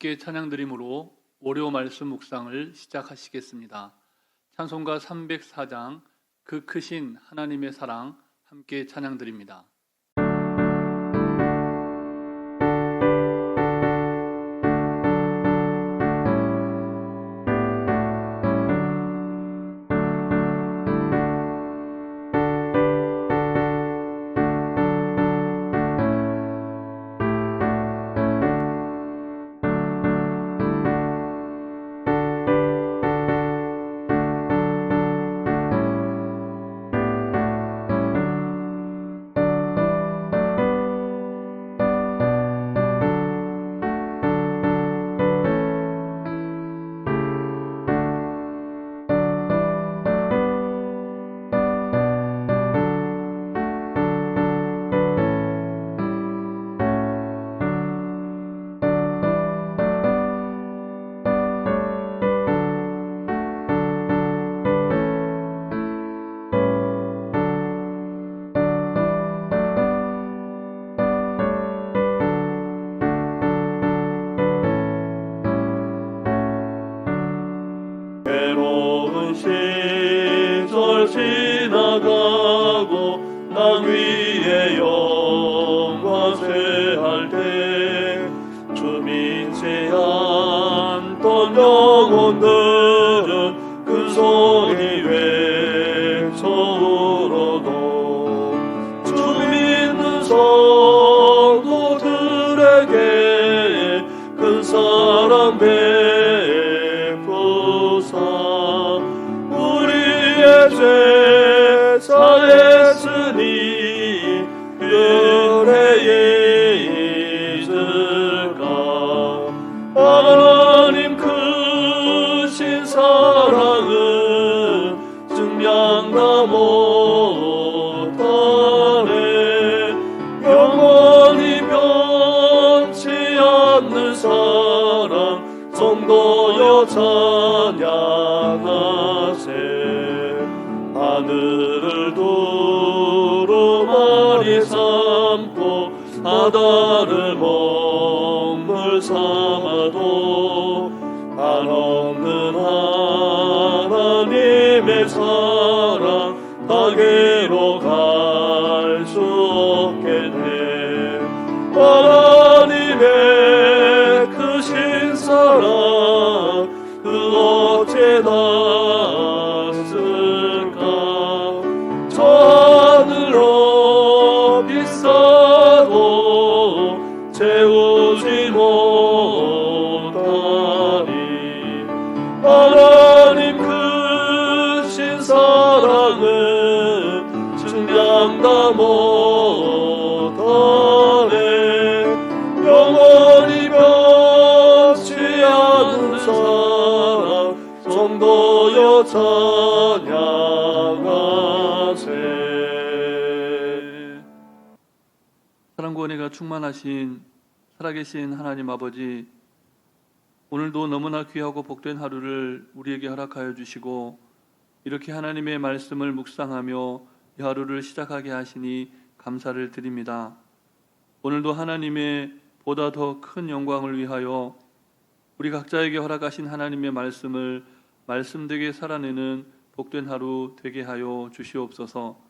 함께 찬양드림으로 월요 말씀 묵상을 시작하시겠습니다. 찬송가 304장 그 크신 하나님의 사랑 함께 찬양드립니다. 우 삼고 바다를 먹물 삼아도 한없는 하나님의 사랑 다게로 갈 다. 못하네 영원히 변치 않는 사랑 성도여 찬양하세. 사랑과 은혜가 충만하신 살아계신 하나님 아버지 오늘도 너무나 귀하고 복된 하루를 우리에게 허락하여 주시고 이렇게 하나님의 말씀을 묵상하며 이 하루를 시작하게 하시니 감사를 드립니다. 오늘도 하나님의 보다 더 큰 영광을 위하여 우리 각자에게 허락하신 하나님의 말씀을 말씀되게 살아내는 복된 하루 되게 하여 주시옵소서.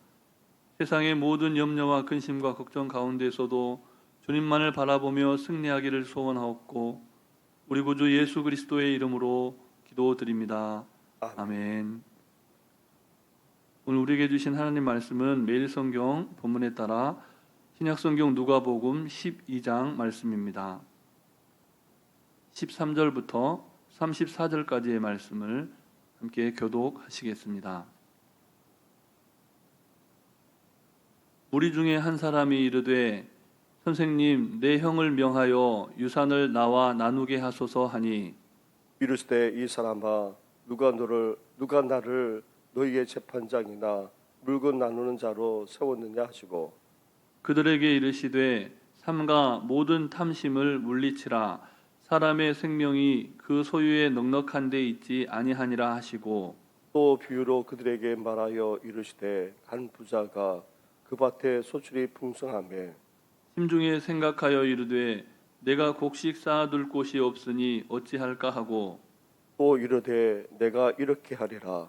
세상의 모든 염려와 근심과 걱정 가운데서도 주님만을 바라보며 승리하기를 소원하옵고 우리 구주 예수 그리스도의 이름으로 기도드립니다. 아멘. 오늘 우리에게 주신 하나님 말씀은 매일 성경 본문에 따라 신약 성경 누가복음 12장 말씀입니다. 13절부터 34절까지의 말씀을 함께 교독하시겠습니다. 우리 중에 한 사람이 이르되 선생님 내 형을 명하여 유산을 나와 나누게 하소서 하니 이르시되 이 사람아 누가 너를 누가 나를 너희의 재판장이나 물건 나누는 자로 세웠느냐 하시고 그들에게 이르시되 삼가 모든 탐심을 물리치라. 사람의 생명이 그 소유에 넉넉한 데 있지 아니하니라 하시고 또 비유로 그들에게 말하여 이르시되 한 부자가 그 밭에 소출이 풍성하매 심중에 생각하여 이르되 내가 곡식 쌓아둘 곳이 없으니 어찌할까 하고 또 이르되 내가 이렇게 하리라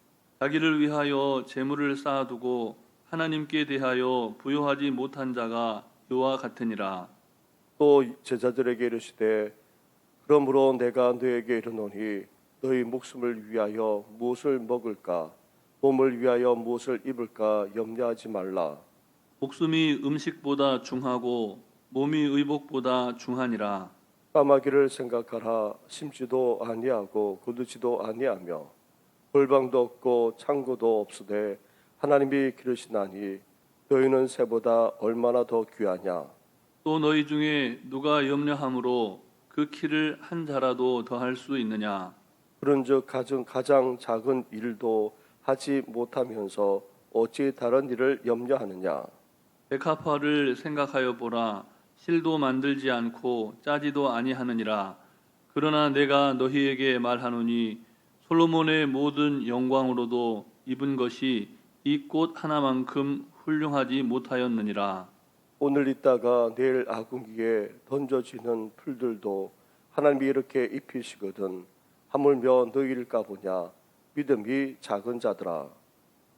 자기를 위하여 재물을 쌓아두고 하나님께 대하여 부여하지 못한 자가 이와 같으니라. 또 제자들에게 이르시되 그러므로 내가 너에게 이르노니 너희 목숨을 위하여 무엇을 먹을까? 몸을 위하여 무엇을 입을까? 염려하지 말라. 목숨이 음식보다 중하고 몸이 의복보다 중하니라. 까마귀를 생각하라. 심지도 아니하고 거두지도 아니하며 골방도 없고 창고도 없으되 하나님이 기르시나니 너희는 새보다 얼마나 더 귀하냐? 또 너희 중에 누가 염려함으로 그 키를 한 자라도 더할 수 있느냐? 그런즉 가장, 가장 작은 일도 하지 못하면서 어찌 다른 일을 염려하느냐? 백합화를 생각하여 보라. 실도 만들지 않고 짜지도 아니하느니라. 그러나 내가 너희에게 말하노니 솔로몬의 모든 영광으로도 입은 것이 이 꽃 하나만큼 훌륭하지 못하였느니라. 오늘 있다가 내일 아궁이에 던져지는 풀들도 하나님이 이렇게 입히시거든 하물며 너희일까 보냐? 믿음이 작은 자들아.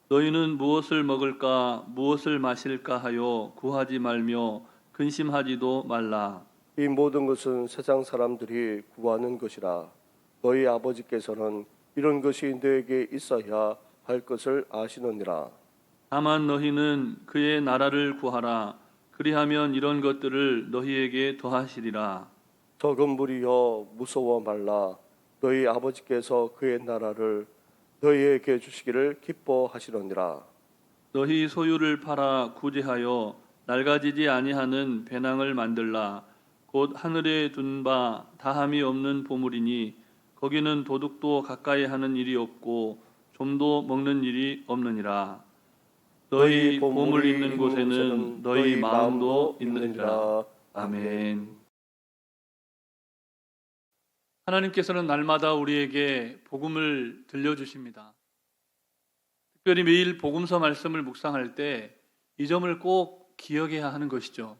너희는 무엇을 먹을까 무엇을 마실까 하여 구하지 말며 근심하지도 말라. 이 모든 것은 세상 사람들이 구하는 것이라. 너희 아버지께서는 이런 것이 너에게 있어야 할 것을 아시느니라. 다만 너희는 그의 나라를 구하라. 그리하면 이런 것들을 너희에게 더하시리라. 적은 무리여 무서워 말라. 너희 아버지께서 그의 나라를 너희에게 주시기를 기뻐하시느니라. 너희 소유를 팔아 구제하여 낡아지지 아니하는 배낭을 만들라. 곧 하늘에 둔 바 다함이 없는 보물이니 거기는 도둑도 가까이 하는 일이 없고 좀도 먹는 일이 없느니라 너희 보물 있는 곳에는 너희 마음도 있느니라 아멘 하나님께서는 날마다 우리에게 복음을 들려주십니다. 특별히 매일 복음서 말씀을 묵상할 때 이 점을 꼭 기억해야 하는 것이죠.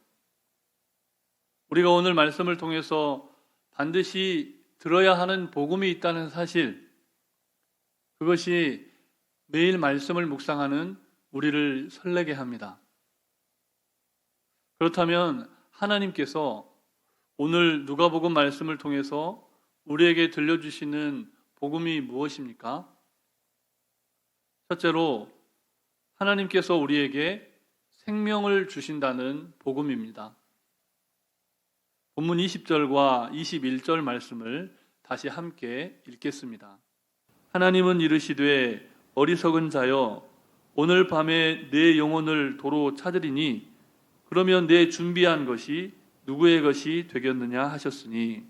우리가 오늘 말씀을 통해서 반드시 들어야 하는 복음이 있다는 사실, 그것이 매일 말씀을 묵상하는 우리를 설레게 합니다. 그렇다면 하나님께서 오늘 누가복음 말씀을 통해서 우리에게 들려주시는 복음이 무엇입니까? 첫째로 하나님께서 우리에게 생명을 주신다는 복음입니다. 본문 20절과 21절 말씀을 다시 함께 읽겠습니다. 하나님은 이르시되 어리석은 자여 오늘 밤에 내 영혼을 도로 찾으리니 그러면 내 준비한 것이 누구의 것이 되겠느냐 하셨으니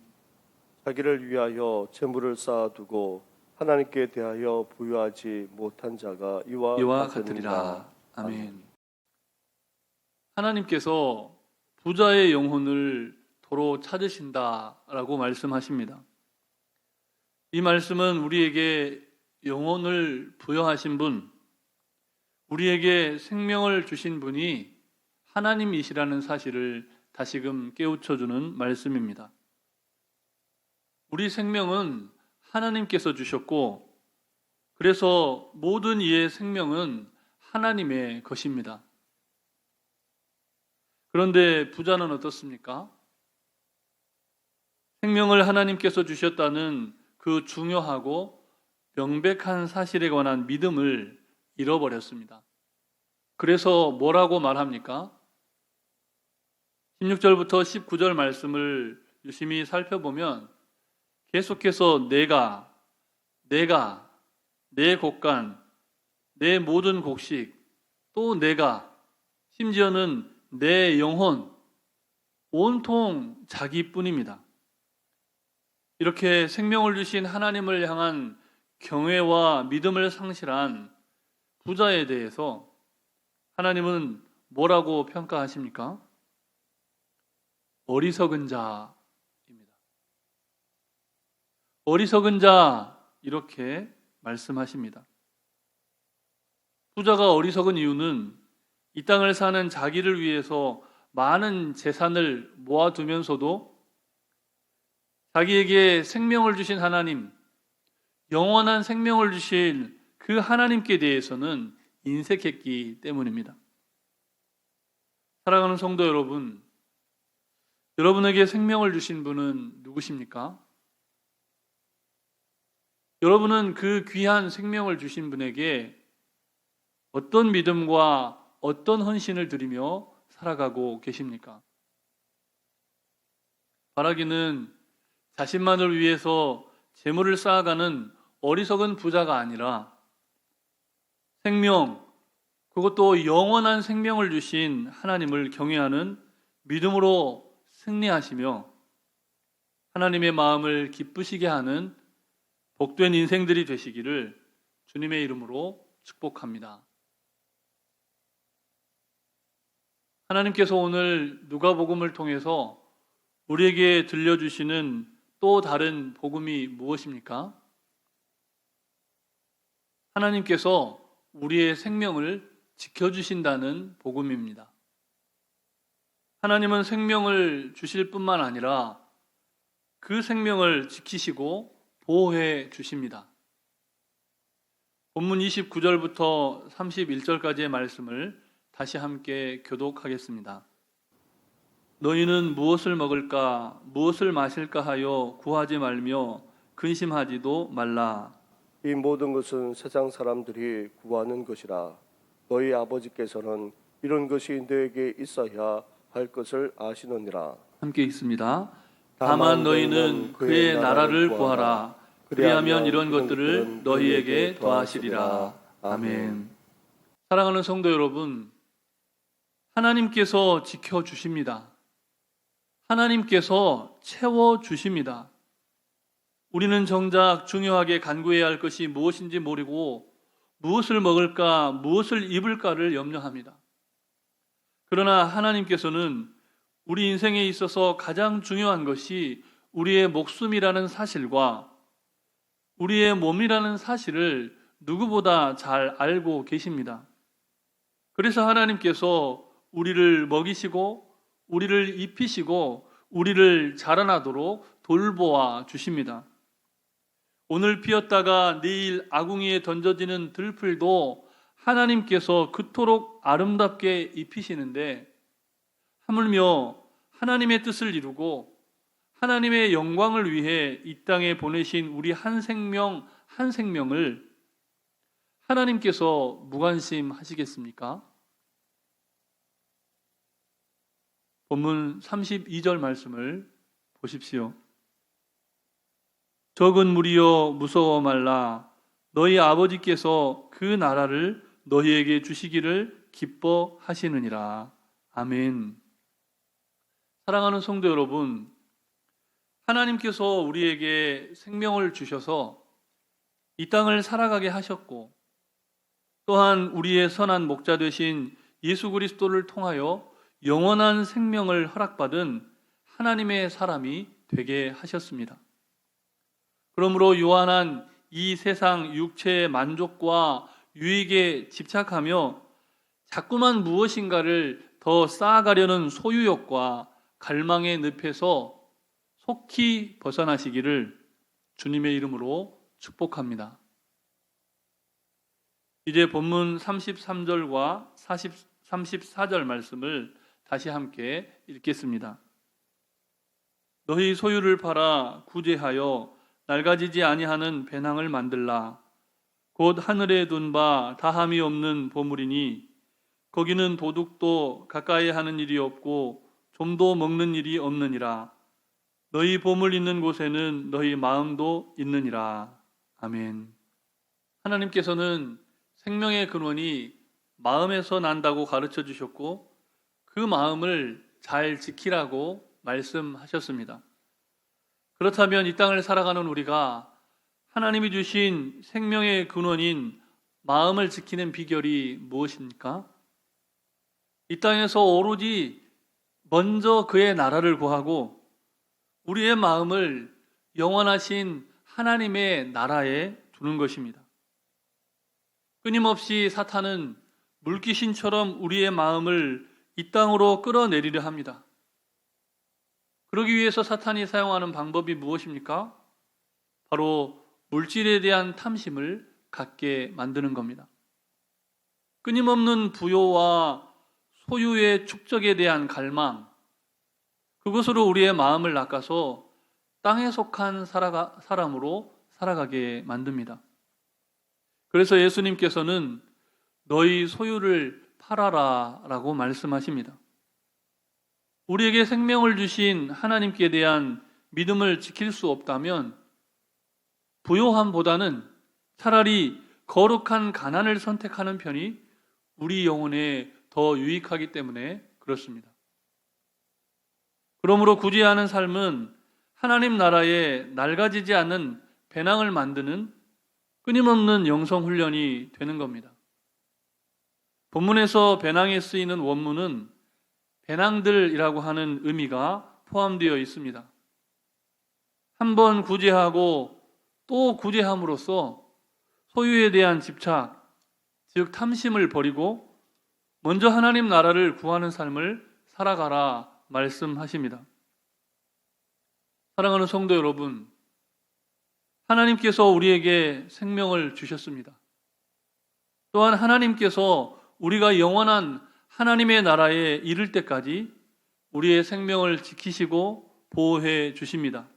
자기를 위하여 재물을 쌓아두고 하나님께 대하여 부여하지 못한 자가 이와, 이와. 같으리라. 아멘. 하나님께서 부자의 영혼을 도로 찾으신다라고 말씀하십니다. 이 말씀은 우리에게 영혼을 부여하신 분, 우리에게 생명을 주신 분이 하나님이시라는 사실을 다시금 깨우쳐 주는 말씀입니다. 우리 생명은 하나님께서 주셨고, 그래서 모든 이의 생명은 하나님의 것입니다. 그런데 부자는 어떻습니까? 생명을 하나님께서 주셨다는 그 중요하고 명백한 사실에 관한 믿음을 잃어버렸습니다. 그래서 뭐라고 말합니까? 16절부터 19절 말씀을 유심히 살펴보면 계속해서 내가, 내가, 내 곡간, 내 모든 곡식, 또 내가, 심지어는 내 영혼, 온통 자기뿐입니다. 이렇게 생명을 주신 하나님을 향한 경외와 믿음을 상실한 부자에 대해서 하나님은 뭐라고 평가하십니까? 어리석은 자입니다. 어리석은 자 이렇게 말씀하십니다. 부자가 어리석은 이유는 이 땅을 사는 자기를 위해서 많은 재산을 모아두면서도 자기에게 생명을 주신 하나님, 영원한 생명을 주신 그 하나님께 대해서는 인색했기 때문입니다. 사랑하는 성도 여러분, 여러분에게 생명을 주신 분은 누구십니까? 여러분은 그 귀한 생명을 주신 분에게 어떤 믿음과 어떤 헌신을 드리며 살아가고 계십니까? 바라기는 자신만을 위해서 재물을 쌓아가는 어리석은 부자가 아니라 생명, 그것도 영원한 생명을 주신 하나님을 경외하는 믿음으로 승리하시며 하나님의 마음을 기쁘시게 하는 복된 인생들이 되시기를 주님의 이름으로 축복합니다. 하나님께서 오늘 누가복음을 통해서 우리에게 들려주시는 또 다른 복음이 무엇입니까? 하나님께서 우리의 생명을 지켜주신다는 복음입니다. 하나님은 생명을 주실 뿐만 아니라 그 생명을 지키시고 보호해 주십니다. 본문 29절부터 31절까지의 말씀을 다시 함께 교독하겠습니다. 너희는 무엇을 먹을까, 무엇을 마실까 하여 구하지 말며 근심하지도 말라. 이 모든 것은 세상 사람들이 구하는 것이라 너희 아버지께서는 이런 것이 너에게 있어야 할 것을 아시느니라 함께 읽습니다. 다만 너희는 그의 나라를 구하라. 그리하면 이런 것들을 너희에게 더하시리라. 아멘. 사랑하는 성도 여러분, 하나님께서 지켜 주십니다. 하나님께서 채워 주십니다. 우리는 정작 중요하게 간구해야 할 것이 무엇인지 모르고 무엇을 먹을까, 무엇을 입을까를 염려합니다. 그러나 하나님께서는 우리 인생에 있어서 가장 중요한 것이 우리의 목숨이라는 사실과 우리의 몸이라는 사실을 누구보다 잘 알고 계십니다. 그래서 하나님께서 우리를 먹이시고 우리를 입히시고 우리를 자라나도록 돌보아 주십니다. 오늘 피었다가 내일 아궁이에 던져지는 들풀도 하나님께서 그토록 아름답게 입히시는데 하물며 하나님의 뜻을 이루고 하나님의 영광을 위해 이 땅에 보내신 우리 한 생명 한 생명을 하나님께서 무관심 하시겠습니까? 본문 32절 말씀을 보십시오. 적은 무리여 무서워 말라. 너희 아버지께서 그 나라를 너희에게 주시기를 기뻐하시느니라. 아멘. 사랑하는 성도 여러분, 하나님께서 우리에게 생명을 주셔서 이 땅을 살아가게 하셨고, 또한 우리의 선한 목자 되신 예수 그리스도를 통하여 영원한 생명을 허락받은 하나님의 사람이 되게 하셨습니다. 그러므로 요한한 이 세상 육체의 만족과 유익에 집착하며 자꾸만 무엇인가를 더 쌓아가려는 소유욕과 갈망의 늪에서 속히 벗어나시기를 주님의 이름으로 축복합니다. 이제 본문 33절과 40, 34절 말씀을 다시 함께 읽겠습니다. 너희 소유를 팔아 구제하여 낡아지지 아니하는 배낭을 만들라. 곧 하늘에 둔 바 다함이 없는 보물이니 거기는 도둑도 가까이 하는 일이 없고 좀도 먹는 일이 없느니라. 너희 보물 있는 곳에는 너희 마음도 있느니라. 아멘. 하나님께서는 생명의 근원이 마음에서 난다고 가르쳐 주셨고 그 마음을 잘 지키라고 말씀하셨습니다. 그렇다면 이 땅을 살아가는 우리가 하나님이 주신 생명의 근원인 마음을 지키는 비결이 무엇입니까? 이 땅에서 오로지 먼저 그의 나라를 구하고 우리의 마음을 영원하신 하나님의 나라에 두는 것입니다. 끊임없이 사탄은 물귀신처럼 우리의 마음을 이 땅으로 끌어내리려 합니다. 그러기 위해서 사탄이 사용하는 방법이 무엇입니까? 바로 물질에 대한 탐심을 갖게 만드는 겁니다. 끊임없는 부요와 소유의 축적에 대한 갈망, 그것으로 우리의 마음을 낚아서 땅에 속한 살아가, 사람으로 살아가게 만듭니다. 그래서 예수님께서는 너희 소유를 팔아라 라고 말씀하십니다. 우리에게 생명을 주신 하나님께 대한 믿음을 지킬 수 없다면 부요함보다는 차라리 거룩한 가난을 선택하는 편이 우리 영혼에 더 유익하기 때문에 그렇습니다. 그러므로 구제하는 삶은 하나님 나라에 낡아지지 않는 배낭을 만드는 끊임없는 영성 훈련이 되는 겁니다. 본문에서 배낭에 쓰이는 원문은 배낭들이라고 하는 의미가 포함되어 있습니다. 한 번 구제하고 또 구제함으로써 소유에 대한 집착, 즉 탐심을 버리고 먼저 하나님 나라를 구하는 삶을 살아가라 말씀하십니다. 사랑하는 성도 여러분, 하나님께서 우리에게 생명을 주셨습니다. 또한 하나님께서 우리가 영원한 하나님의 나라에 이를 때까지 우리의 생명을 지키시고 보호해 주십니다.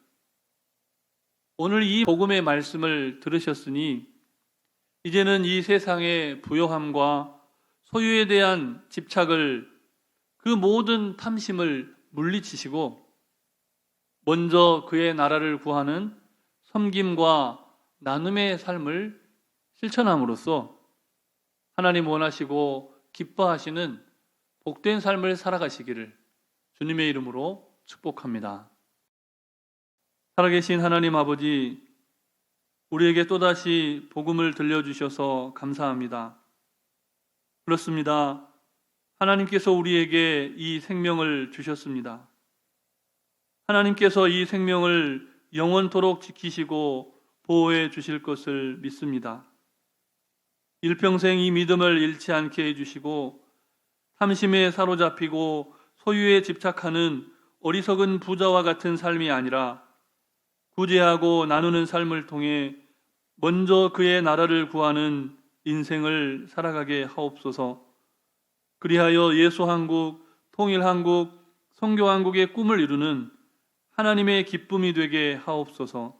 오늘 이 복음의 말씀을 들으셨으니 이제는 이 세상의 부요함과 소유에 대한 집착을 그 모든 탐심을 물리치시고 먼저 그의 나라를 구하는 섬김과 나눔의 삶을 실천함으로써 하나님 원하시고 기뻐하시는 복된 삶을 살아가시기를 주님의 이름으로 축복합니다. 살아계신 하나님 아버지, 우리에게 또다시 복음을 들려주셔서 감사합니다. 그렇습니다. 하나님께서 우리에게 이 생명을 주셨습니다. 하나님께서 이 생명을 영원토록 지키시고 보호해 주실 것을 믿습니다. 일평생 이 믿음을 잃지 않게 해주시고 탐심에 사로잡히고 소유에 집착하는 어리석은 부자와 같은 삶이 아니라 구제하고 나누는 삶을 통해 먼저 그의 나라를 구하는 인생을 살아가게 하옵소서. 그리하여 예수 한국, 통일 한국, 성교 한국의 꿈을 이루는 하나님의 기쁨이 되게 하옵소서.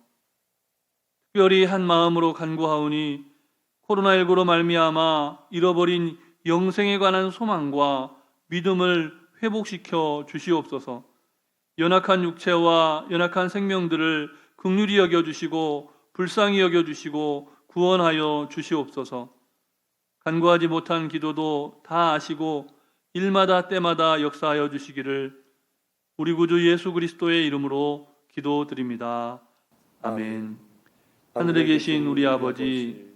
특별히 한 마음으로 간구하오니 코로나19로 말미암아 잃어버린 영생에 관한 소망과 믿음을 회복시켜 주시옵소서. 연약한 육체와 연약한 생명들을 극률히 여겨 주시고 불쌍히 여겨 주시고 구원하여 주시옵소서. 간구하지 못한 기도도 다 아시고 일마다 때마다 역사하여 주시기를 우리 구주 예수 그리스도의 이름으로 기도드립니다. 아멘. 하늘에 계신 우리 아버지,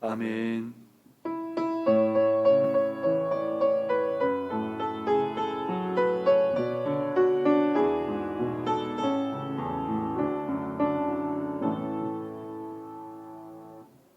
아멘.